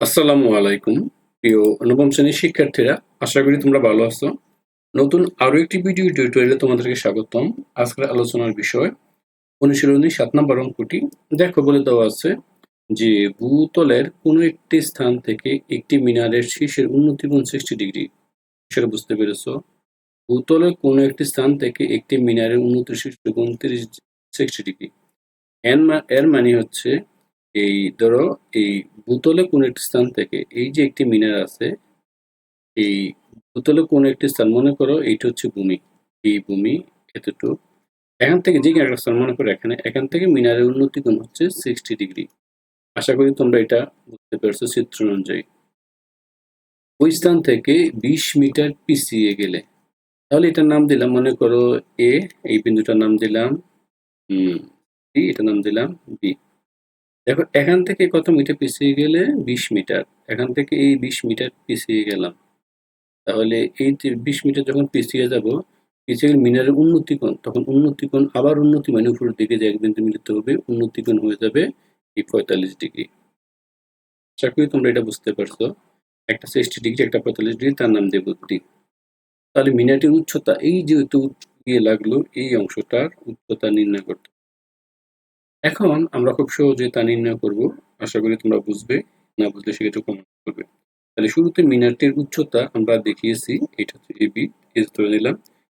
আসসালামু আলাইকুম, প্রিয় নবম শ্রেণির শিক্ষার্থীরা, আশা করি তোমরা ভালো আছো। নতুন আরও একটি ভিডিও টিউটোরিয়ালে তোমাদেরকে স্বাগতম। আজকের আলোচনার বিষয়, অনুশীলনী সাত নম্বর অঙ্কটি দেখো, বলে দেওয়া আছে যে ভূতলের কোনো একটি স্থান থেকে একটি মিনারের শীর্ষের উন্নতি কোণ সিক্সটি ডিগ্রি সেটা বুঝতে পেরেছ? ভূতলের কোনো একটি স্থান থেকে একটি মিনারের উন্নতি শীর্ষ কোণ তিরিশ সিক্সটি ডিগ্রি এর মানে হচ্ছে এই ধরো, এই ভূতলে কোন একটি স্থান থেকে এই যে একটি মিনার আছে, এই ভূতলে কোন একটি স্থান, মনে করো এইটা হচ্ছে ভূমি, এই ভূমি এতটুকু। এখান থেকে যে কোনো একটা স্থান, মনে করো এখানে, এখান থেকে মিনারের উন্নতি কোণ হচ্ছে সিক্সটি ডিগ্রি আশা করি তোমরা এটা বুঝতে পারছ চিত্র অনুযায়ী। ওই স্থান থেকে বিশ মিটার পিছিয়ে গেলে, তাহলে এটার নাম দিলাম, মনে করো এ এই বিন্দুটার নাম দিলাম বি এটার নাম দিলাম বি দেখো এখান থেকে কত মিটার পিছিয়ে গেলে? বিশ মিটার। এখান থেকে এই বিশ মিটার পিছিয়ে গেলাম। তাহলে এই বিশ মিটার যখন পিছিয়ে যাব, পিছিয়ে গেলে মিনারের উন্নতি কোণ তখন উন্নতি কোণ আবার উন্নতি মানে উপরের দিকে যে এক বিন্দু মিলিত হবে উন্নতি কোণ হয়ে যাবে এই পঁয়তাল্লিশ ডিগ্রি। আশা করি তোমরা এটা বুঝতে পারছ। একটা সিক্সটি ডিগ্রি, একটা পঁয়তাল্লিশ ডিগ্রি, তার নাম দেব ডি তাহলে মিনারটির উচ্চতা, এই যেহেতু গিয়ে লাগল, এই অংশটার উচ্চতা নির্ণয় করতে এখন আমরা খুব সহজে তা নির্ণয় করব। আশা করি তোমরা বুঝবে, না বুঝলে সেক্ষেত্রে কমেন্ট করবে। তাহলে শুরুতে মিনারটির উচ্চতা আমরা দেখিয়েছি, এটা হচ্ছে এবি এস ধরে নিলাম,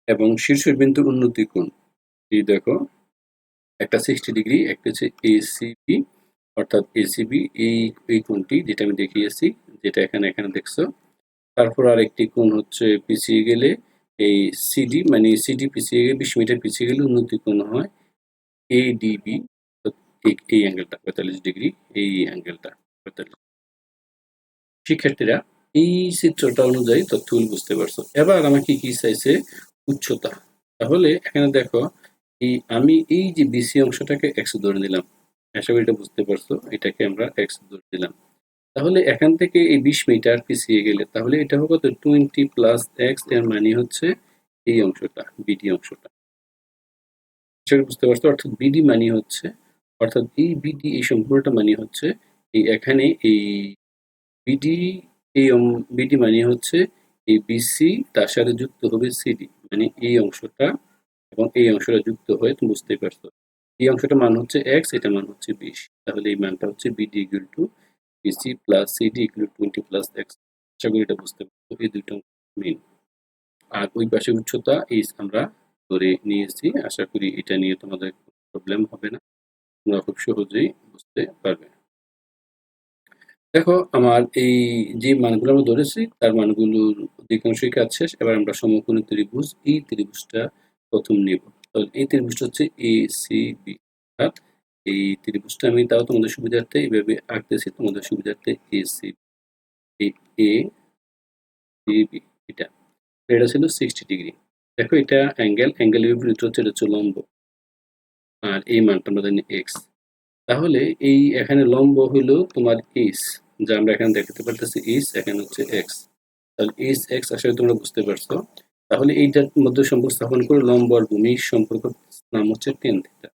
এবং শীর্ষের বিন্দুর উন্নতি কোণ। এই দেখো, একটা সিক্সটি ডিগ্রি একটা হচ্ছে এসিবি অর্থাৎ এসিবি এই এই কোণটি যেটা আমি দেখিয়েছি, যেটা এখানে এখানে দেখছ। তারপর আর একটি কোণ হচ্ছে পিছিয়ে গেলে এই সিডি মানে সিডি পিছিয়ে গেলে, বিশ মিটার পিছিয়ে গেলে উন্নতি কোণ হয় এডিবি এই এই অ্যাঙ্গেলটা পঁয়তাল্লিশ ডিগ্রি এই অ্যাঙ্গেলটা পঁয়তাল্লিশ শিক্ষার্থীরা, এই চিত্রটা অনুযায়ী তথ্যগুলো বুঝতে পারছ। এবার আমাকে কি চাইছে উচ্চতা? তাহলে এখানে দেখো, এই, আমি এই যে বিসি অংশটাকে এক্স ধরে নিলাম। আশা করি এটা বুঝতে পারছ, এটাকে আমরা এক্স ধরে দিলাম তাহলে এখান থেকে এই বিশ মিটার পিছিয়ে গেলে, তাহলে এটা হবে কত? টোয়েন্টি প্লাস এক্সের মানে হচ্ছে এই অংশটা বিডি অংশটা। বুঝতে পারছ, অর্থাৎ বিডি মানে হচ্ছে অর্থাৎ এই বিডি এই সম্পূর্ণটা মানে হচ্ছে এই এখানে এই বিডি এই বিডি মানে হচ্ছে এই বিসি তার সাথে যুক্ত হবে সিডি মানে এই অংশটা এবং এই অংশটা যুক্ত হয়ে তুমি বুঝতেই পারছ। এই অংশটা মান হচ্ছে এক্স এটা মান হচ্ছে বিশ। তাহলে এই মানটা হচ্ছে BD equal to BC plus CD equal twenty plus X আশা করি এটা বুঝতে পারছ, এই দুইটা মেন আর ওই পাশে উচ্চতা, এই আমরা ধরে নিয়েছি। আশা করি এটা নিয়ে তোমাদের প্রবলেম হবে না। তোমরা খুব সহজেই বুঝতে পারবে। দেখো, আমার এই যে মানগুলো আমরা ধরেছি, তার মানগুলোর অধিকাংশই কাজ শেষ। এবার আমরা সমকোণী ত্রিভুজ, এই ত্রিভুজটা প্রথম নেব। তাহলে এই ত্রিভুজটা হচ্ছে এ সি বি অর্থাৎ এই ত্রিভুজটা আমি তাও তোমাদের সুবিধার্থে এইভাবে আঁকতেছি। তোমাদের সুবিধার্থে A C A C B এটা। এটা ছিল সিক্সটি ডিগ্রি দেখো এটা অ্যাঙ্গেল অ্যাঙ্গেল বিপরীত হচ্ছে, এটা হচ্ছে লম্ব। আর এই মানটা আমরা জানি এক্স তাহলে এই এখানে লম্ব হলো তোমার ইস যা আমরা এখানে দেখাতে পারতেছি ইস এখানে হচ্ছে এক্স তাহলে ইস এক্স আসলে তোমরা বুঝতে পারছ। তাহলে এইটার মধ্যে সম্পর্ক স্থাপন করে লম্ব আর ভূমির সম্পর্ক নাম হচ্ছে টেন থিতা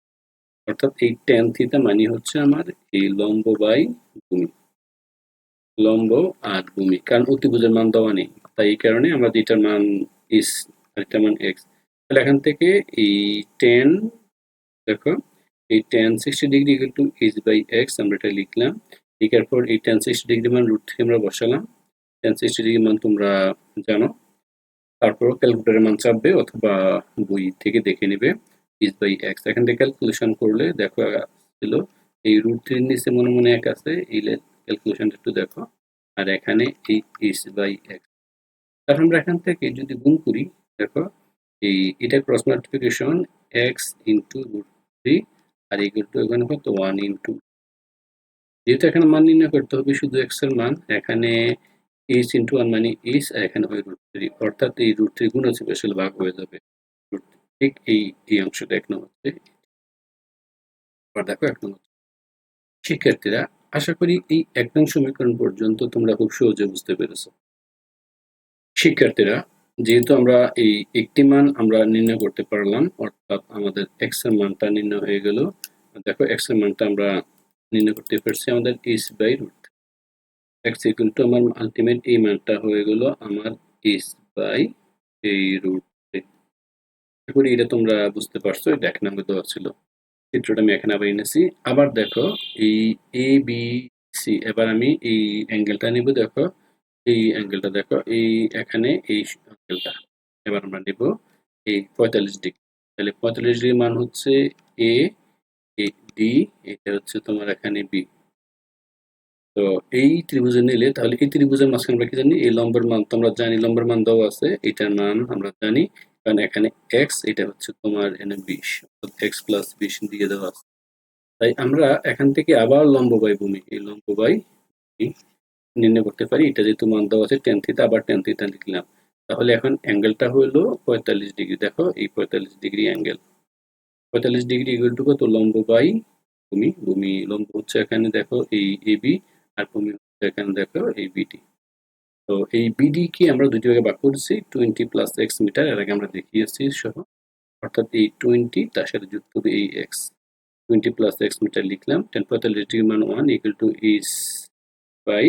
অর্থাৎ এই টেন থিতা মানে হচ্ছে আমার এই লম্ব বাই ভূমি। লম্ব আর ভূমি, কারণ অতিভুজের মান দেওয়া নেই। তাই এই কারণে আমরা যেটার মান ইস আর মান এক্স তাহলে এখান থেকে এই টেন দেখো, এই tan sixty degree equal to H by X আমরা এটা লিখলাম। লিখার পর এই টেন সিক্সটি ডিগ্রি মান রুট থেকে আমরা বসালাম। টেন সিক্সটি ডিগ্রি মান তোমরা জানো। তারপর ক্যালকুলেটারের মান চাপবে অথবা বই থেকে দেখে নেবে। এইচ বাই এক্স এখান থেকে ক্যালকুলেশন করলে দেখো, ছিল, এই রুট থ্রির নিচে মনে মনে এক আছে এই ক্যালকুলেশনটা একটু দেখো। আর এখানে এই এইচ বাই এক্স তারপর আমরা এখান থেকে যদি গুণ করি, দেখো, এই, এটা cross multiplication X into root three R equal to এখানে কত? ওয়ান ইন্টু যেহেতু এখানে মান নির্ণয় করতে হবে, শুধু এক্সের মান, এখানে এইচ ইন্টু ওয়ান মানে এইচ আর এখানে হয় রুট থ্রি অর্থাৎ এই রুট থ্রি গুণ আছে আসলে ভাগ হয়ে যাবে ঠিক এই এই অংশটা এক নম্বর এবার দেখো এক নম্বর শিক্ষার্থীরা, আশা করি এই এক নং সমীকরণ পর্যন্ত তোমরা খুব সহজে বুঝতে পেরেছ। শিক্ষার্থীরা যেহেতু আমরা এই একটি মান আমরা নির্ণয় করতে পারলাম, অর্থাৎ আমাদের এক্সের মানটা নির্ণয় হয়ে গেল। দেখো এক্সের মানটা আমরা নির্ণয় করতে পারছি আমাদের H by root X equal to আমার আলটিমেট এই মানটা হয়ে গেল আমার এস বাই এই রুট করি এটা তোমরা বুঝতে পারছ, এটা এক নম্বর দেওয়া ছিল। চিত্রটা আমি এখানে আবার এনেছি। আবার দেখো, এই এ বি সি এবার আমি এই অ্যাঙ্গেলটা নিব, দেখো। এই অ্যাঙ্গেলটা দেখো, এই এখানে এই অ্যাঙ্গেলটা এবার আমরা নিব এই পঁয়তাল্লিশ ডিগ্রি। তাহলে পঁয়তাল্লিশ ডিগ্রি মান হচ্ছে এ ডি, এটা হচ্ছে তোমার এখানে বি। তো এই ত্রিভুজে নিলে, তাহলে এই ত্রিভুজের মাঝখানে আমরা কি জানি? এই লম্বের মান জানি লম্বের মান দেওয়া আছে, এটার মান আমরা জানি, কারণ এখানে এক্স এটা হচ্ছে তোমার এখানে বিশ এক্স প্লাস বিশ দিয়ে দেওয়া আছে। তাই আমরা এখান থেকে আবার লম্ব বাই ভূমি, এই লম্ব বাই নির্ণয় করতে পারি। এটা যেহেতু মান দেওয়া আছে টেন থিটা আবার টেন থিটা লিখলাম। তাহলে এখন অ্যাঙ্গেলটা হলো পঁয়তাল্লিশ ডিগ্রি। দেখো, এই পঁয়তাল্লিশ ডিগ্রি অ্যাঙ্গেল। পঁয়তাল্লিশ ডিগ্রি ইকুয়াল টু কত লম্ব বাই ভূমি। ভূমি লম্ব হচ্ছে এখানে দেখো এই এবি আর ভূমি হচ্ছে এখানে দেখো এই বিডি তো এই বিডি কে আমরা দুটি ভাগে ভাগ করছি? টোয়েন্টি প্লাস এক্স মিটার এর আগে আমরা দেখিয়েছি সহ। অর্থাৎ এই টোয়েন্টি তার সাথে যুক্ত হবে এই x twenty plus x metre লিখলাম। টেন পঁয়তাল্লিশ ডিগ্রি মান one equal to is by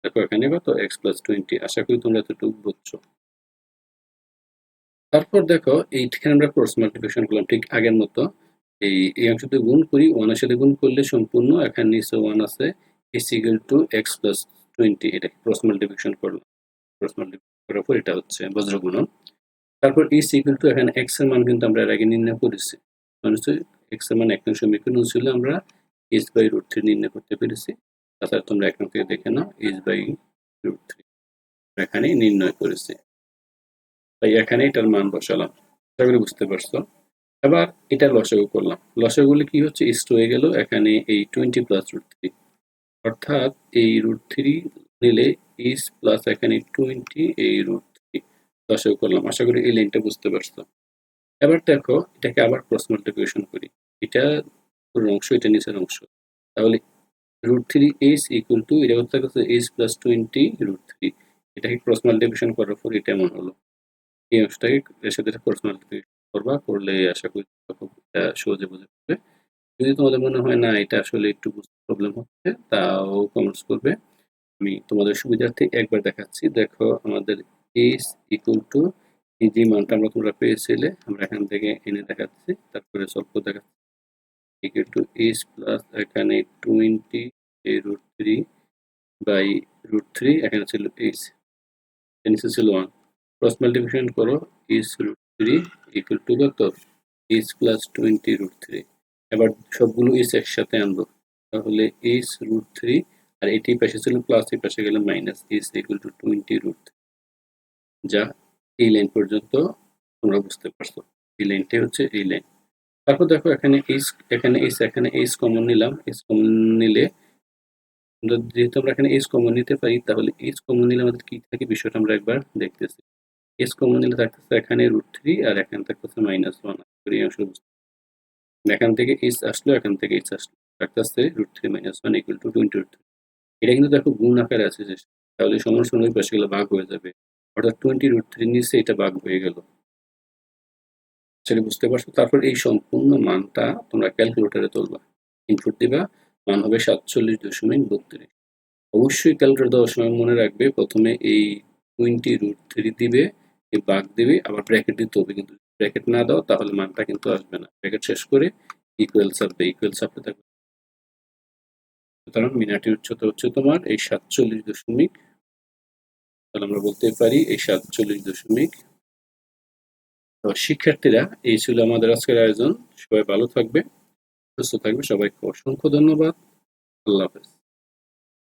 তারপর এখানে কত? এক্স প্লাস টোয়েন্টি আশা করি তোমরা এতটুকু বুঝছ। তারপর দেখো এইখানে আমরা ক্রস মাল্টিপ্লিকেশন করলাম ঠিক আগের মতো। এই এই অংশতে গুণ করি ওয়ানের সাথে গুণ করলে সম্পূর্ণ, এখানে নিচে ওয়ান আছে is equal to x plus twenty এটা ক্রস মাল্টিপ্লিকেশন করলাম ক্রস মাল্টিপ্লিকেশন করার পর এটা হচ্ছে বজ্রগুণন তারপর ইস ইকুয়াল টু এখানে এক্সের মান কিন্তু আমরা এর আগে নির্ণয় করেছি। মানে এক্সের মান এক নং সমীকরণ ছিল, আমরা ইস বাই রুট থ্রি নির্ণয় করতে পেরেছি। তাছাড়া তোমরা এক নং থেকে দেখে নাও ইস বাই রুট থ্রি এখানে নির্ণয় করেছি। তাই এখানে এটার মান বসালাম। আশা বুঝতে পারছ। এবার এটা লসাগু করলাম। লসাগুলি কি হচ্ছে? ইস্ট হয়ে গেল। এখানে এই টোয়েন্টি প্লাস রুট থ্রি অর্থাৎ এই রুট থ্রি নিলে ইস প্লাস এখানে টোয়েন্টি এই রুট থ্রি লসাগু করলাম। আশা করি এই লাইনটা বুঝতে পারছ। এবার দেখো, এটাকে আবার ক্রস মাল্টিপ্লিকেশন করি। এটা অংশ, এটা নিচের অংশ। তাহলে root three h equal to এটা করতে h plus twenty root three এটাকে ক্রস মাল্টিপ্লিকেশন করার পর এটা এমন হলো। এই অংশটাকে সাথে ক্রস করবা, করলে আশা করি এটা সহজে বুঝে পারবে। যদি তোমাদের মনে হয় না, এটা আসলে একটু প্রবলেম হচ্ছে, তাও কমেন্টস করবে। আমি তোমাদের সুবিধার্থে একবার দেখাচ্ছি। দেখো, আমাদের এইচ ইকুয়াল টু এই যে মানটা আমরা তোমরা পেয়েছিলে, আমরা এখান থেকে এনে দেখাচ্ছি, তারপরে সল্ভ দেখাচ্ছি। ইকুয়াল টু এইচ প্লাস এখানে টোয়েন্টি এই root three by root three এখানে ছিল এইচ নিচে ছিল ওয়ান ক্রস মাল্টিপ্লিকেশন করো is root three equal to কত? Is plus twenty root three এবার সবগুলো ইস একসাথে আনব। তাহলে ইস রুট থ্রি আর এটি পাশে ছিল প্লাস এই পাশে গেলে minus is equal to twenty root যা এই লাইন পর্যন্ত তোমরা বুঝতে পারছ। এই লাইনটাই হচ্ছে এই লাইন তারপর দেখো এখানে ইস এখানে ইস এখানে ইস কমন নিলাম। ইস কমন নিলে যেহেতু আমরা এখানে ইস কমন নিতে পারি, তাহলে ইস কমন নিলে আমাদের কি থাকে? বিষয়টা আমরা একবার দেখতেছি। এস কমন নিলে থাকতেছে এখানে রুট থ্রি আর এখানে থাকতেছে মাইনাস ওয়ান এই অংশ এখান থেকে এইচ আসলো, এখান থেকে এইচ আসলো। থাকতেছে root three minus one equal to twenty root three এটা কিন্তু দেখো গুণ আকারে আছে যে তাহলে সমান ওই পাশে গেলে ভাগ হয়ে যাবে। অর্থাৎ টোয়েন্টি রুট থ্রি নিচে এটা ভাগ হয়ে গেল। সেটা বুঝতে পারছ? তারপর এই সম্পূর্ণ মানটা তোমরা ক্যালকুলেটারে তুলবা। ইনপুট দিবা, মান হবে সাতচল্লিশ দশমিক বত্রিশ। অবশ্যই ক্যালকুলেটর দেওয়ার সময় মনে রাখবে, প্রথমে এই টোয়েন্টি রুট থ্রি দিবে এই বাঘ দেবে, আবার ব্র্যাকেট দিতে হবে কিন্তু। ব্র্যাকেট না দাও, তাহলে মানটা কিন্তু আসবে না। ব্র্যাকেট শেষ করে ইকুয়াল সাপে ইকুয়াল সাপে থাকবে। সুতরাং মিনাটির উচ্চতা হচ্ছে তোমার এই সাতচল্লিশ দশমিক, তাহলে আমরা বলতে পারি এই সাতচল্লিশ দশমিক। তো শিক্ষার্থীরা, এই ছিল আমাদের আজকের আয়োজন। সবাই ভালো থাকবে, সুস্থ থাকবে। সবাইকে অসংখ্য ধন্যবাদ। আল্লাহ হাফেজ।